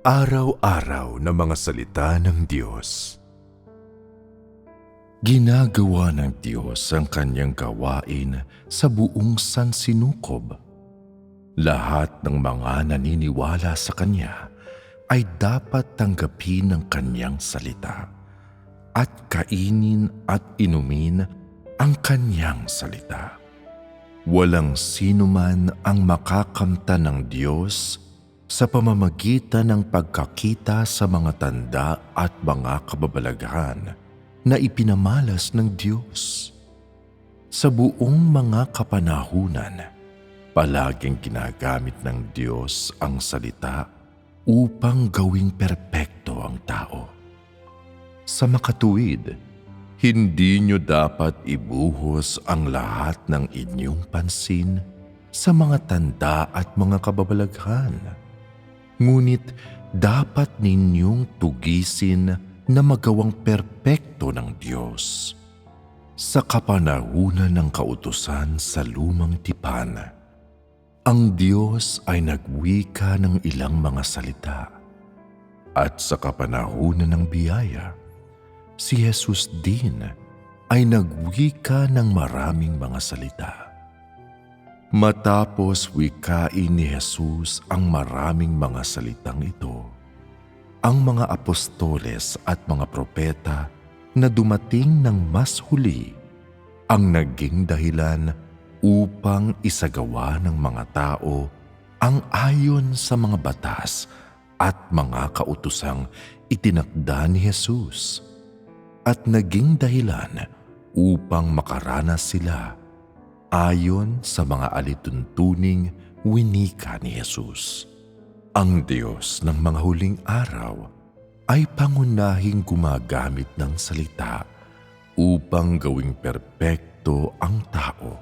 Araw-araw na mga salita ng Diyos. Ginagawa ng Diyos ang kanyang gawain sa buong sansinukob. Lahat ng mga naniniwala sa Kanya ay dapat tanggapin ang Kanyang salita at kainin at inumin ang Kanyang salita. Walang sino man ang makakamta ng Diyos sa pamamagitan ng pagkakita sa mga tanda at mga kababalaghan na ipinamalas ng Diyos. Sa buong mga kapanahunan, palaging ginagamit ng Diyos ang salita upang gawing perpekto ang tao. Sa makatuwid, hindi nyo dapat ibuhos ang lahat ng inyong pansin sa mga tanda at mga kababalaghan Ngunit dapat ninyong tugisin na magawang perpekto ng Diyos. Sa kapanahunan ng kautusan sa lumang tipan, ang Diyos ay nagwika ng ilang mga salita. At sa kapanahunan ng biyaya, si Jesus din ay nagwika ng maraming mga salita. Matapos wikain ni Jesus ang maraming mga salitang ito, ang mga apostoles at mga propeta na dumating ng mas huli ang naging dahilan upang isagawa ng mga tao ang ayon sa mga batas at mga kautusang itinakda ni Jesus at naging dahilan upang makaranas sila ayon sa mga alituntuning winika ni Jesus. Ang Diyos ng mga huling araw ay pangunahing gumagamit ng salita upang gawing perpekto ang tao.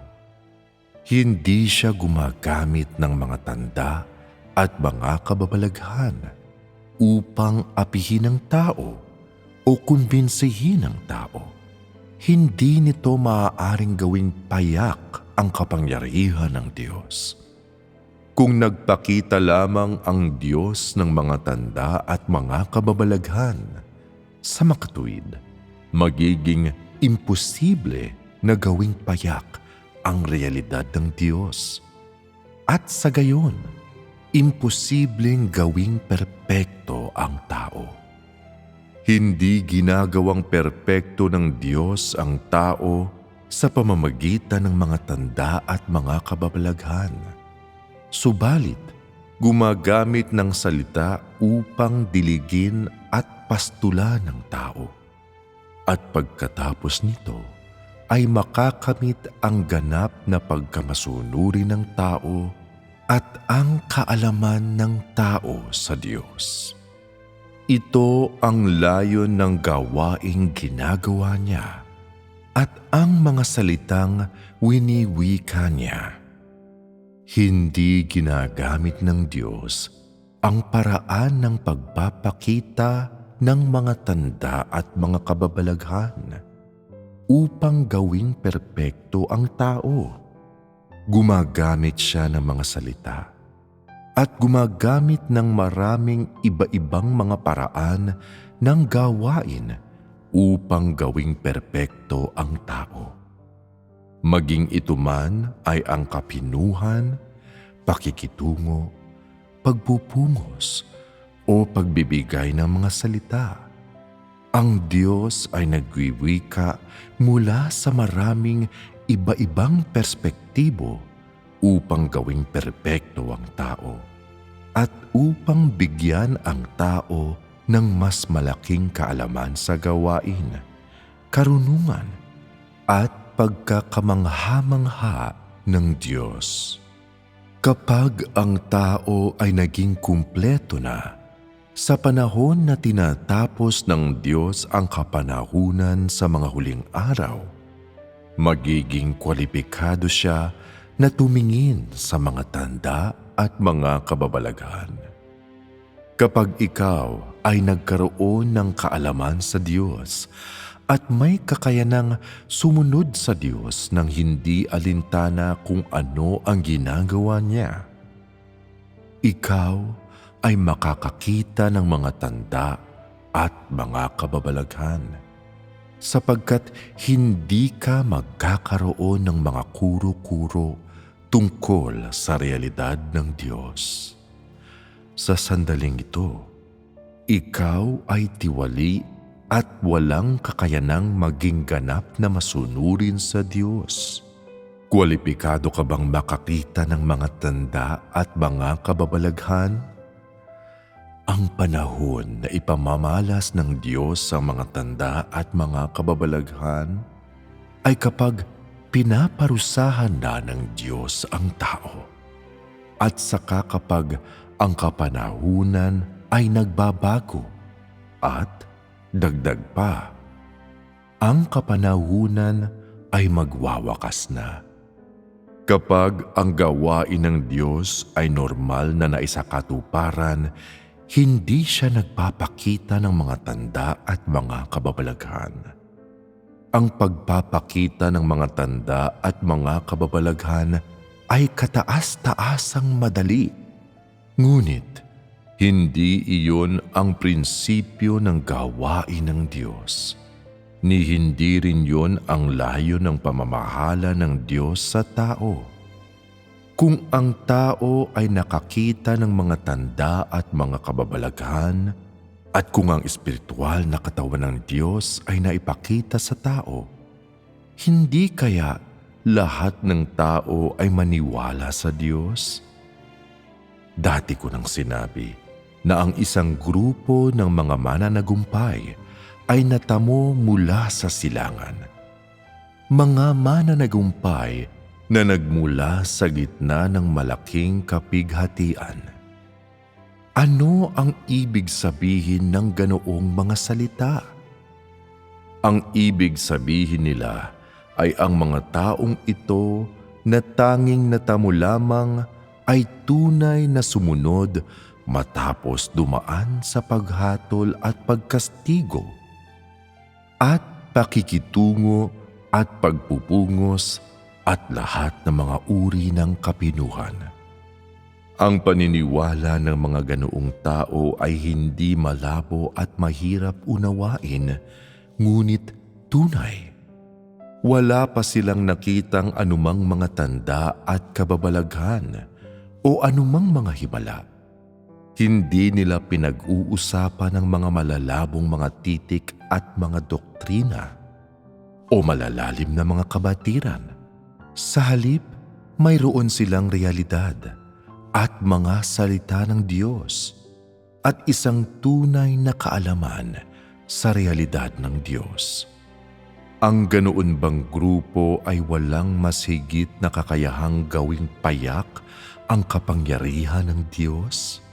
Hindi siya gumagamit ng mga tanda at mga kababalaghan upang apihin ang tao o kumbinsihin ang tao hindi nito maaaring gawing payak ang kapangyarihan ng Diyos. Kung nagpakita lamang ang Diyos ng mga tanda at mga kababalaghan, sa makatuwid, magiging imposible na gawing payak ang realidad ng Diyos. At sa gayon, imposibleng gawing perpekto ang tao. Hindi ginagawang perpekto ng Diyos ang tao sa pamamagitan ng mga tanda at mga kababalaghan. Subalit, gumagamit ng salita upang diligin at pastula ng tao. At pagkatapos nito, ay makakamit ang ganap na pagkamasunuri ng tao at ang kaalaman ng tao sa Diyos. Ito ang layon ng gawaing ginagawa niya at ang mga salitang winiwika niya. Hindi ginagamit ng Diyos ang paraan ng pagpapakita ng mga tanda at mga kababalaghan upang gawing perpekto ang tao. Gumagamit siya ng mga salita at gumagamit ng maraming iba-ibang mga paraan ng gawain upang gawing perpekto ang tao. Maging ito man ay ang kapinuhan, pakikitungo, pagpupungos, o pagbibigay ng mga salita. Ang Diyos ay nagwiwika mula sa maraming iba-ibang perspektibo upang gawing perpekto ang tao at upang bigyan ang tao ng mas malaking kaalaman sa gawain, karunungan at pagkakamangha-mangha ng Diyos. Kapag ang tao ay naging kumpleto na, sa panahon na tinatapos ng Diyos ang kapanahunan sa mga huling araw, magiging kwalipikado siya na tumingin sa mga tanda at mga kababalaghan. Kapag ikaw ay nagkaroon ng kaalaman sa Diyos at may kakayanang sumunod sa Diyos ng hindi alintana kung ano ang ginagawa niya, ikaw ay makakakita ng mga tanda at mga kababalaghan sapagkat hindi ka magkakaroon ng mga kuro-kuro tungkol sa realidad ng Diyos. Sa sandaling ito, ikaw ay tiwali at walang kakayanang maging ganap na masunurin sa Diyos. Kwalipikado ka bang makakita ng mga tanda at mga kababalaghan? Ang panahon na ipamamalas ng Diyos sa mga tanda at mga kababalaghan ay kapag pinaparusahan na ng Diyos ang tao. At saka kapag ang kapanahunan ay nagbabago at dagdag pa, ang kapanahunan ay magwawakas na. Kapag ang gawain ng Diyos ay normal na naisakatuparan, hindi siya nagpapakita ng mga tanda at mga kababalaghan. Ang pagpapakita ng mga tanda at mga kababalaghan ay kataas-taasang madali. Ngunit, hindi iyon ang prinsipyo ng gawain ng Diyos. Ni hindi rin yon ang layo ng pamamahala ng Diyos sa tao. Kung ang tao ay nakakita ng mga tanda at mga kababalaghan, at kung ang espiritual na katawan ng Diyos ay naipakita sa tao, hindi kaya lahat ng tao ay maniwala sa Diyos? Dati ko nang sinabi na ang isang grupo ng mga mananagumpay ay natamo mula sa silangan. Mga mananagumpay na nagmula sa gitna ng malaking kapighatian. Ano ang ibig sabihin ng ganoong mga salita? Ang ibig sabihin nila ay ang mga taong ito na tanging natamo lamang ay tunay na sumunod matapos dumaan sa paghatol at pagkastigo at pakikitungo at pagpupungos at lahat ng mga uri ng kapinuhan. Ang paniniwala ng mga ganoong tao ay hindi malabo at mahirap unawain, ngunit tunay. Wala pa silang nakitang anumang mga tanda at kababalaghan o anumang mga himala. Hindi nila pinag-uusapan ng mga malalabong mga titik at mga doktrina o malalalim na mga kabatiran sa halip, mayroon silang realidad at mga salita ng Diyos at isang tunay na kaalaman sa realidad ng Diyos. Ang ganoon bang grupo ay walang mas higit na kakayahang gawing payak ang kapangyarihan ng Diyos?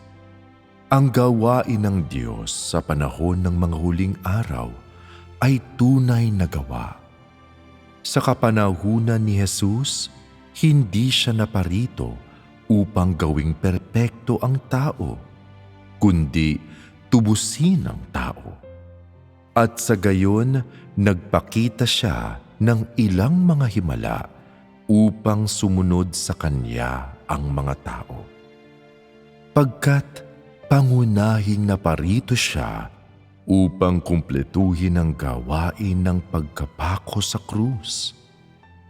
Ang gawain ng Diyos sa panahon ng mga huling araw ay tunay na gawa sa kapanahunan ni Jesus, hindi siya naparito upang gawing perpekto ang tao, kundi tubusin ang tao. At sa gayon, nagpakita siya ng ilang mga himala upang sumunod sa Kanya ang mga tao. Pagkat pangunahing naparito siya upang kumpletuhin ang gawain ng pagkapako sa krus.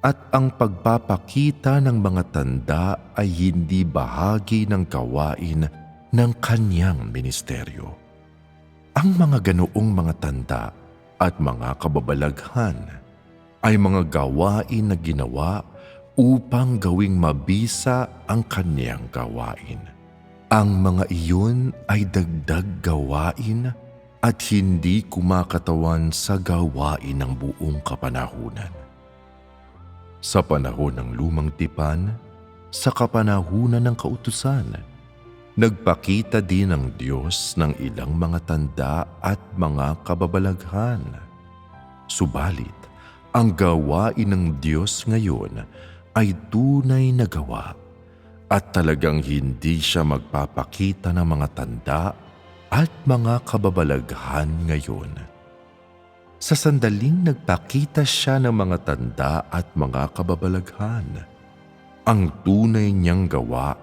At ang pagpapakita ng mga tanda ay hindi bahagi ng gawain ng kanyang ministeryo. Ang mga ganoong mga tanda at mga kababalaghan ay mga gawain na ginawa upang gawing mabisa ang kanyang gawain. Ang mga iyon ay dagdag gawain at hindi kumakatawan sa gawain ng buong kapanahunan. Sa panahon ng lumang tipan, sa kapanahunan ng kautusan, nagpakita din ang Diyos ng ilang mga tanda at mga kababalaghan. Subalit, ang gawain ng Diyos ngayon ay tunay na gawa at talagang hindi siya magpapakita ng mga tanda at mga kababalaghan ngayon. Sa sandaling nagpakita siya ng mga tanda at mga kababalaghan, ang tunay niyang gawa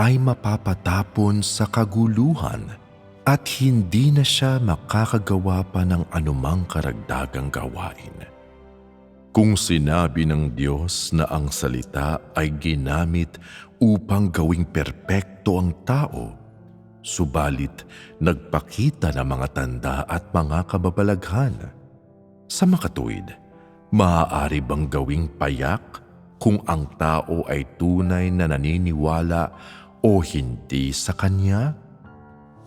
ay mapapatapon sa kaguluhan at hindi na siya makakagawa pa ng anumang karagdagang gawain. Kung sinabi ng Diyos na ang salita ay ginamit upang gawing perpekto ang tao, subalit nagpakita ng mga tanda at mga kababalaghan. Sa makatuwid, maaari bang gawing payak kung ang tao ay tunay na naniniwala o hindi sa Kanya?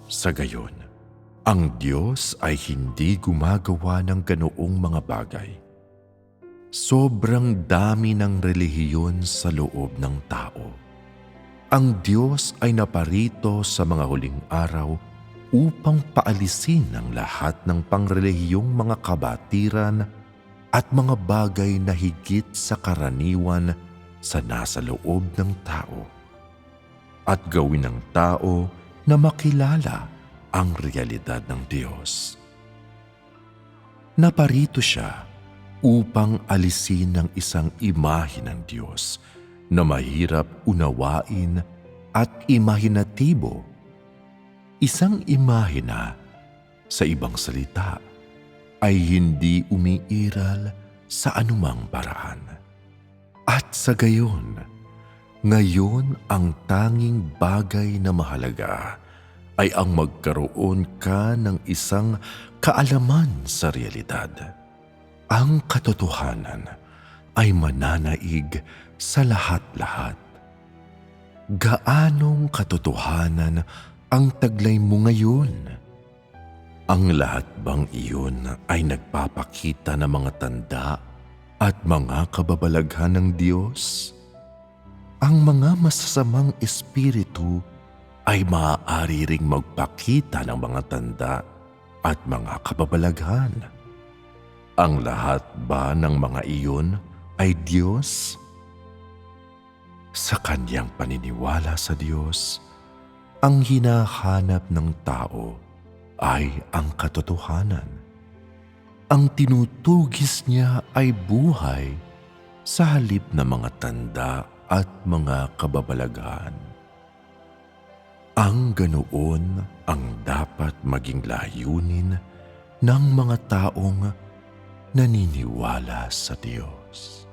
Sa gayon, ang Diyos ay hindi gumagawa ng ganoong mga bagay. Sobrang dami ng relihiyon sa loob ng tao. Ang Diyos ay naparito sa mga huling araw upang paalisin ang lahat ng pangrelihiyong mga kabatiran at mga bagay na higit sa karaniwan sa nasa loob ng tao. At gawin ng tao na makilala ang realidad ng Diyos. Naparito siya upang alisin ng isang imahe ng Diyos na mahirap unawain at imahinatibo. Isang imahe na, sa ibang salita, ay hindi umiiral sa anumang paraan. At sa gayon, ngayon ang tanging bagay na mahalaga ay ang magkaroon ka ng isang kaalaman sa realidad. Ang katotohanan ay mananaig sa lahat-lahat. Gaanong katotohanan ang taglay mo ngayon? Ang lahat bang iyon ay nagpapakita ng mga tanda at mga kababalaghan ng Diyos? Ang mga masasamang espiritu ay maaari ring magpakita ng mga tanda at mga kababalaghan. Ang lahat ba ng mga iyon ay Diyos? Sa kanyang paniniwala sa Diyos, ang hinahanap ng tao ay ang katotohanan. Ang tinutugis niya ay buhay sa halip na mga tanda at mga kababalaghan. Ang ganoon ang dapat maging layunin ng mga taong naniniwala sa Diyos.